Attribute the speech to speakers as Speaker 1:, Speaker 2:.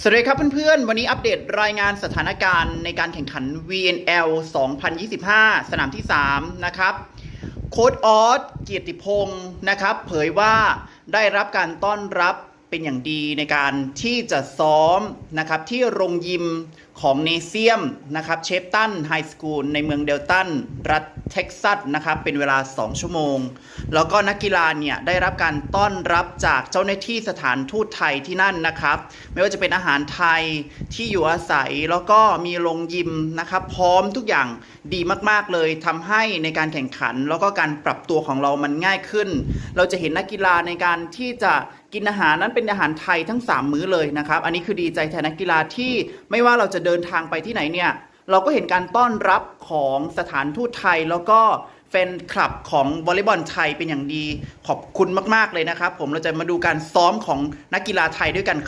Speaker 1: สวัสดีครับเพื่อนๆ วันนี้อัปเดตรายงานสถานการณ์ในการแข่งขัน VNL 2025 สนามที่ 3 นะครับ โค้ดออสเกียรติพงศ์นะครับ เผยว่าได้รับการต้อนรับ เป็นอย่างดีในการที่จะซ้อมนะครับที่โรงยิมของเนเซียมนะครับเชฟตันไฮสคูลในเมืองเดลตัน รัฐเท็กซัสนะครับเป็นเวลา 2 ชั่วโมง แล้วก็นักกีฬาเนี่ยได้รับการต้อนรับจากเจ้าหน้าที่สถานทูตไทยที่นั่นนะครับ ไม่ว่าจะเป็นอาหารไทยที่อยู่อาศัยแล้วก็มีโรงยิมนะครับพร้อมทุกอย่างดีมากๆเลยทำให้ในการแข่งขัน แล้วก็การปรับตัวของเรามันง่ายขึ้น เราจะเห็นนักกีฬาในการที่จะกินอาหารนั้นเป็นอาหารไทยทั้ง 3 มื้อเลยนะครับ อันนี้คือดีใจแทนนักกีฬาที่ไม่ว่าเราจะเดินทางไปที่ไหนเนี่ยเราก็เห็นการต้อนรับของสถานทูตไทยแล้วก็แฟนคลับของวอลเลย์บอลไทยเป็นอย่างดีขอบคุณมาก ๆ เลยนะครับ ผมเราจะมาดูการซ้อมของนักกีฬาไทยด้วยกัน